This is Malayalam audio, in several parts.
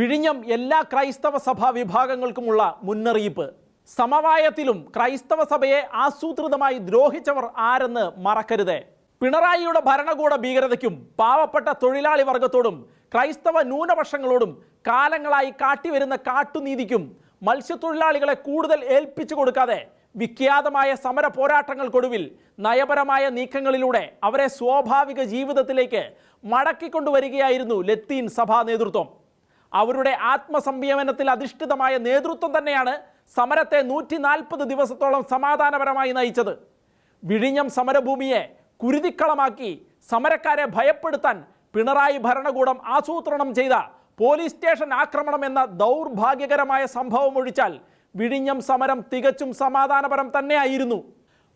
വിഴിഞ്ഞം എല്ലാ ക്രൈസ്തവ സഭാ വിഭാഗങ്ങൾക്കുമുള്ള മുന്നറിയിപ്പ്. സമവായത്തിലും ക്രൈസ്തവ സഭയെ ആസൂത്രിതമായി ദ്രോഹിച്ചവർ ആരെന്ന് മറക്കരുത്. പിണറായിയുടെ ഭരണകൂട ഭീകരതയ്ക്കും പാവപ്പെട്ട തൊഴിലാളി വർഗത്തോടും ക്രൈസ്തവ ന്യൂനപക്ഷങ്ങളോടും കാലങ്ങളായി കാട്ടിവരുന്ന കാട്ടുനീതിക്കും മത്സ്യത്തൊഴിലാളികളെ കൂടുതൽ ഏൽപ്പിച്ചു കൊടുക്കാതെ വിഖ്യാതമായ സമര പോരാട്ടങ്ങൾക്കൊടുവിൽ നയപരമായ നീക്കങ്ങളിലൂടെ അവരെ സ്വാഭാവിക ജീവിതത്തിലേക്ക് മടക്കിക്കൊണ്ടുവരികയായിരുന്നു ലത്തീൻ സഭാ നേതൃത്വം. അവരുടെ ആത്മസംയമനത്തിൽ അധിഷ്ഠിതമായ നേതൃത്വം തന്നെയാണ് സമരത്തെ നൂറ്റി നാൽപ്പത് ദിവസത്തോളം സമാധാനപരമായി നയിച്ചത്. വിഴിഞ്ഞം സമരഭൂമിയെ കുരുതിക്കളമാക്കി സമരക്കാരെ ഭയപ്പെടുത്താൻ പിണറായി ഭരണകൂടം ആസൂത്രണം ചെയ്ത പോലീസ് സ്റ്റേഷൻ ആക്രമണം എന്ന ദൗർഭാഗ്യകരമായ സംഭവം ഒഴിച്ചാൽ വിഴിഞ്ഞം സമരം തികച്ചും സമാധാനപരം തന്നെയായിരുന്നു.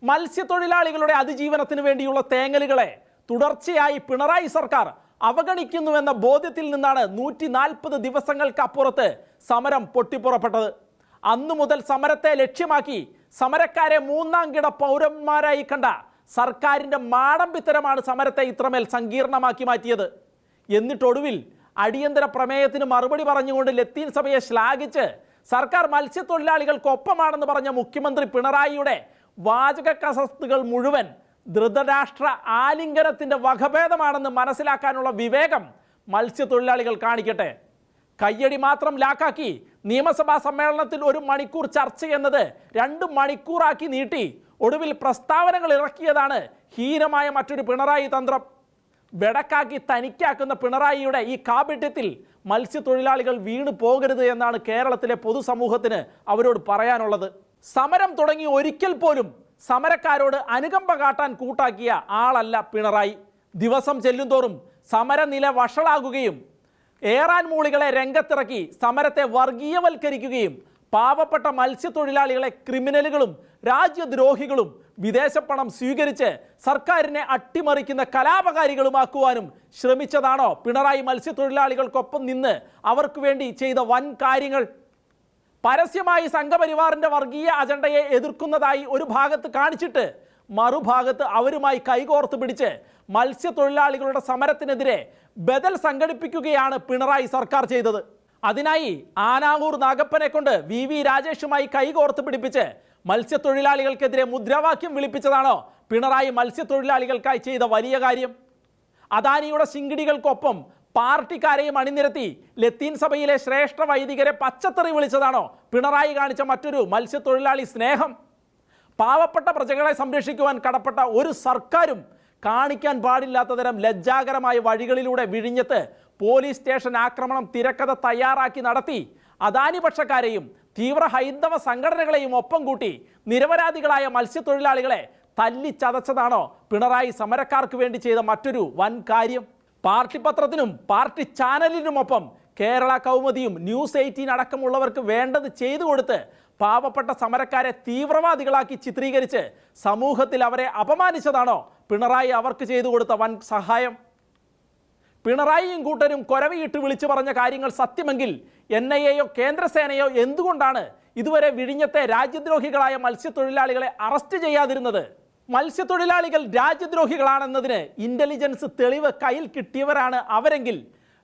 മത്സ്യത്തൊഴിലാളികളുടെ അതിജീവനത്തിന് വേണ്ടിയുള്ള തേങ്ങലുകളെ തുടർച്ചയായി പിണറായി സർക്കാർ അവഗണിക്കുന്നുവെന്ന ബോധ്യത്തിൽ നിന്നാണ് നൂറ്റി നാൽപ്പത് ദിവസങ്ങൾക്കപ്പുറത്ത് സമരം പൊട്ടിപ്പുറപ്പെട്ടത്. അന്നു മുതൽ സമരത്തെ ലക്ഷ്യമാക്കി സമരക്കാരെ മൂന്നാം കിട പൗരന്മാരായി കണ്ട സർക്കാരിന്റെ മാടമ്പിത്തരമാണ് സമരത്തെ ഇത്രമേൽ സങ്കീർണമാക്കി മാറ്റിയത്. എന്നിട്ടൊടുവിൽ അടിയന്തര പ്രമേയത്തിന് മറുപടി പറഞ്ഞുകൊണ്ട് ലത്തീൻ സഭയെ ശ്ലാഘിച്ച് സർക്കാർ മത്സ്യത്തൊഴിലാളികൾക്കൊപ്പമാണെന്ന് പറഞ്ഞ മുഖ്യമന്ത്രി പിണറായിയുടെ വാചക കസസ്തുകൾ മുഴുവൻ ധൃതരാഷ്ട്ര ആലിംഗനത്തിന്റെ വകഭേദമാണെന്ന് മനസ്സിലാക്കാനുള്ള വിവേകം മത്സ്യത്തൊഴിലാളികൾ കാണിക്കട്ടെ. കയ്യടി മാത്രം ലാക്കാക്കി നിയമസഭാ സമ്മേളനത്തിൽ ഒരു മണിക്കൂർ ചർച്ച എന്നത് രണ്ട് മണിക്കൂറാക്കി നീട്ടി ഒടുവിൽ പ്രസ്താവനകൾ ഇറക്കിയതാണ് ഹീനമായ മറ്റൊരു പിണറായി തന്ത്രം. വെടക്കാക്കി തനിക്കാക്കുന്ന പിണറായിയുടെ ഈ കാപട്യത്തിൽ മത്സ്യത്തൊഴിലാളികൾ വീണു പോകരുത് എന്നാണ് കേരളത്തിലെ പൊതുസമൂഹത്തിന് അവരോട് പറയാനുള്ളത്. സമരം തുടങ്ങി ഒരിക്കൽ പോലും സമരക്കാരോട് അനുകമ്പ കാട്ടാൻ കൂട്ടാക്കിയ ആളല്ല പിണറായി. ദിവസം ചെല്ലുന്തോറും സമരനില വഷളാകുകയും ഏറാൻ മൂളികളെ രംഗത്തിറക്കി സമരത്തെ വർഗീയവൽക്കരിക്കുകയും പാവപ്പെട്ട മത്സ്യത്തൊഴിലാളികളെ ക്രിമിനലുകളും രാജ്യദ്രോഹികളും വിദേശപ്പണം സ്വീകരിച്ച് സർക്കാരിനെ അട്ടിമറിക്കുന്ന കലാപകാരികളുമാക്കുവാനും ശ്രമിച്ചതാണോ പിണറായി മത്സ്യത്തൊഴിലാളികൾക്കൊപ്പം നിന്ന് അവർക്ക് വേണ്ടി ചെയ്ത വൻ കാര്യങ്ങൾ പരസ്യമായി സംഘപരിവാറിന്റെ വർഗീയ അജണ്ടയെ എതിർക്കുന്നതായി ഒരു ഭാഗത്ത് കാണിച്ചിട്ട് മറുഭാഗത്ത് അവരുമായി കൈകോർത്ത് പിടിച്ച് മത്സ്യത്തൊഴിലാളികളുടെ സമരത്തിനെതിരെ ബദൽ സംഘടിപ്പിക്കുകയാണ് പിണറായി സർക്കാർ ചെയ്തത്. അതിനായി ആനാവൂർ നാഗപ്പനെ കൊണ്ട് വി വി രാജേഷുമായി കൈകോർത്ത് പിടിപ്പിച്ച് മത്സ്യത്തൊഴിലാളികൾക്കെതിരെ മുദ്രാവാക്യം വിളിപ്പിച്ചതാണോ പിണറായി മത്സ്യത്തൊഴിലാളികൾക്കായി ചെയ്ത വലിയ കാര്യം? അദാനിയുടെ ശിങ്കിടികൾക്കൊപ്പം പാർട്ടിക്കാരെയും അണിനിരത്തി ലത്തീൻ സഭയിലെ ശ്രേഷ്ഠ വൈദികരെ പച്ചത്തറി വിളിച്ചതാണോ? പിണറായി കാണിച്ച മറ്റൊരു മത്സ്യത്തൊഴിലാളി സ്നേഹം. പാവപ്പെട്ട പ്രജകളെ സംരക്ഷിക്കുവാൻ കടപ്പെട്ട ഒരു സർക്കാരും കാണിക്കാൻ പാടില്ലാത്ത തരം ലജ്ജാകരമായ വഴികളിലൂടെ വിഴിഞ്ഞത്ത് പോലീസ് സ്റ്റേഷൻ ആക്രമണം തിരക്കഥ തയ്യാറാക്കി നടത്തി. അദാനി പക്ഷക്കാരെയും തീവ്ര ഹൈന്ദവ സംഘടനകളെയും ഒപ്പം കൂട്ടി നിരപരാധികളായ മത്സ്യത്തൊഴിലാളികളെ തല്ലിച്ചതച്ചതാണോ പിണറായി സമരക്കാർക്ക് വേണ്ടി ചെയ്ത മറ്റൊരു വൻ കാര്യം പാർട്ടി പത്രത്തിനും പാർട്ടി ചാനലിനുമൊപ്പം കേരള കൗമുദിയും ന്യൂസ് എയ്റ്റീൻ അടക്കമുള്ളവർക്ക് വേണ്ടത് ചെയ്തു കൊടുത്ത് പാവപ്പെട്ട സമരക്കാരെ തീവ്രവാദികളാക്കി ചിത്രീകരിച്ച് സമൂഹത്തിൽ അവരെ അപമാനിച്ചതാണോ പിണറായി അവർക്ക് ചെയ്തു കൊടുത്ത വൻ സഹായം? പിണറായിയും കൂട്ടരും കൊരവയിട്ട് വിളിച്ചു പറഞ്ഞ കാര്യങ്ങൾ സത്യമെങ്കിൽ എൻ ഐ എയോ കേന്ദ്രസേനയോ എന്തുകൊണ്ടാണ് ഇതുവരെ വിഴിഞ്ഞത്തെ രാജ്യദ്രോഹികളായ മത്സ്യത്തൊഴിലാളികളെ അറസ്റ്റ് ചെയ്യാതിരുന്നത്? മത്സ്യത്തൊഴിലാളികൾ രാജ്യദ്രോഹികളാണെന്നതിന് ഇന്റലിജൻസ് തെളിവ് കയ്യിൽ കിട്ടിയവരാണ് അവരെങ്കിൽ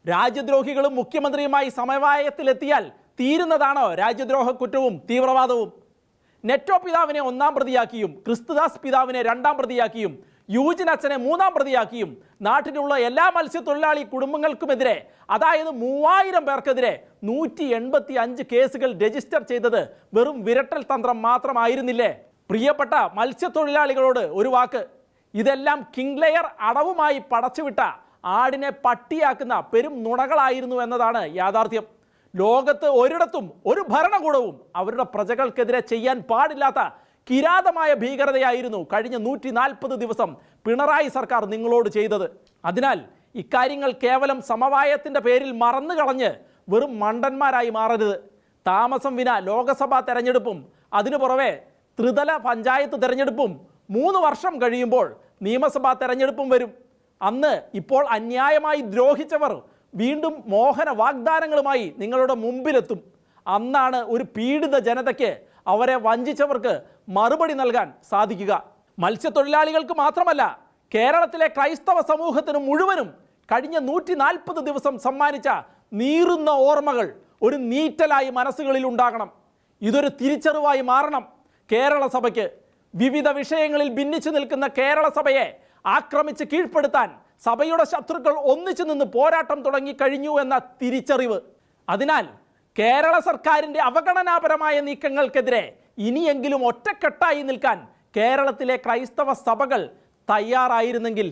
രാജ്യദ്രോഹികളും മുഖ്യമന്ത്രിയുമായി സമവായത്തിലെത്തിയാൽ തീരുന്നതാണോ രാജ്യദ്രോഹ കുറ്റവും തീവ്രവാദവും? നെറ്റോ പിതാവിനെ ഒന്നാം പ്രതിയാക്കിയും ക്രിസ്തുദാസ് പിതാവിനെ രണ്ടാം പ്രതിയാക്കിയും യൂജിൻ അച്ഛനെ മൂന്നാം പ്രതിയാക്കിയും നാട്ടിലുള്ള എല്ലാ മത്സ്യത്തൊഴിലാളി കുടുംബങ്ങൾക്കുമെതിരെ അതായത് മൂവായിരം പേർക്കെതിരെ നൂറ്റി എൺപത്തി അഞ്ച് കേസുകൾ രജിസ്റ്റർ ചെയ്തത് വെറും വിരട്ടൽ തന്ത്രം മാത്രമായിരുന്നില്ലേ? പ്രിയപ്പെട്ട മത്സ്യത്തൊഴിലാളികളോട് ഒരു വാക്ക്. ഇതെല്ലാം കിങ് ലെയർ അടവുമായി പടച്ചുവിട്ട ആടിനെ പട്ടിയാക്കുന്ന പെരും നുണകളായിരുന്നു എന്നതാണ് യാഥാർത്ഥ്യം. ലോകത്ത് ഒരിടത്തും ഒരു ഭരണകൂടവും അവരുടെ പ്രജകൾക്കെതിരെ ചെയ്യാൻ പാടില്ലാത്ത കിരാതമായ ഭീകരതയായിരുന്നു കഴിഞ്ഞ നൂറ്റി നാൽപ്പത് ദിവസം പിണറായി സർക്കാർ നിങ്ങളോട് ചെയ്തത്. അതിനാൽ ഇക്കാര്യങ്ങൾ കേവലം സമവായത്തിന്റെ പേരിൽ മറന്നു കളഞ്ഞ് വെറും മണ്ടന്മാരായി മാറരുത്. താമസം വിന ലോകസഭാ തെരഞ്ഞെടുപ്പും അതിനു പുറമെ ത്രിതല പഞ്ചായത്ത് തിരഞ്ഞെടുപ്പും മൂന്ന് വർഷം കഴിയുമ്പോൾ നിയമസഭാ തെരഞ്ഞെടുപ്പും വരും. അന്ന് ഇപ്പോൾ അന്യായമായി ദ്രോഹിച്ചവർ വീണ്ടും മോഹന വാഗ്ദാനങ്ങളുമായി നിങ്ങളുടെ മുമ്പിലെത്തും. അന്നാണ് ഒരു പീഡിത ജനതയ്ക്ക് അവരെ വഞ്ചിച്ചവർക്ക് മറുപടി നൽകാൻ സാധിക്കുക. മത്സ്യത്തൊഴിലാളികൾക്ക് മാത്രമല്ല കേരളത്തിലെ ക്രൈസ്തവ സമൂഹത്തിന് മുഴുവനും കഴിഞ്ഞ നൂറ്റി നാൽപ്പത് ദിവസം സമ്മാനിച്ച നീറുന്ന ഓർമ്മകൾ ഒരു നീറ്റലായി മനസ്സുകളിൽ ഉണ്ടാകണം. ഇതൊരു തിരിച്ചറിവായി മാറണം. കേരള സഭയ്ക്ക് വിവിധ വിഷയങ്ങളിൽ ഭിന്നിച്ചു നിൽക്കുന്ന കേരള സഭയെ ആക്രമിച്ച് കീഴ്പ്പെടുത്താൻ സഭയുടെ ശത്രുക്കൾ ഒന്നിച്ചു നിന്ന് പോരാട്ടം തുടങ്ങി കഴിഞ്ഞു എന്ന തിരിച്ചറിവ്. അതിനാൽ കേരള സർക്കാരിന്റെ അവഗണനാപരമായ നീക്കങ്ങൾക്കെതിരെ ഇനിയെങ്കിലും ഒറ്റക്കെട്ടായി നിൽക്കാൻ കേരളത്തിലെ ക്രൈസ്തവ സഭകൾ തയ്യാറായിരുന്നെങ്കിൽ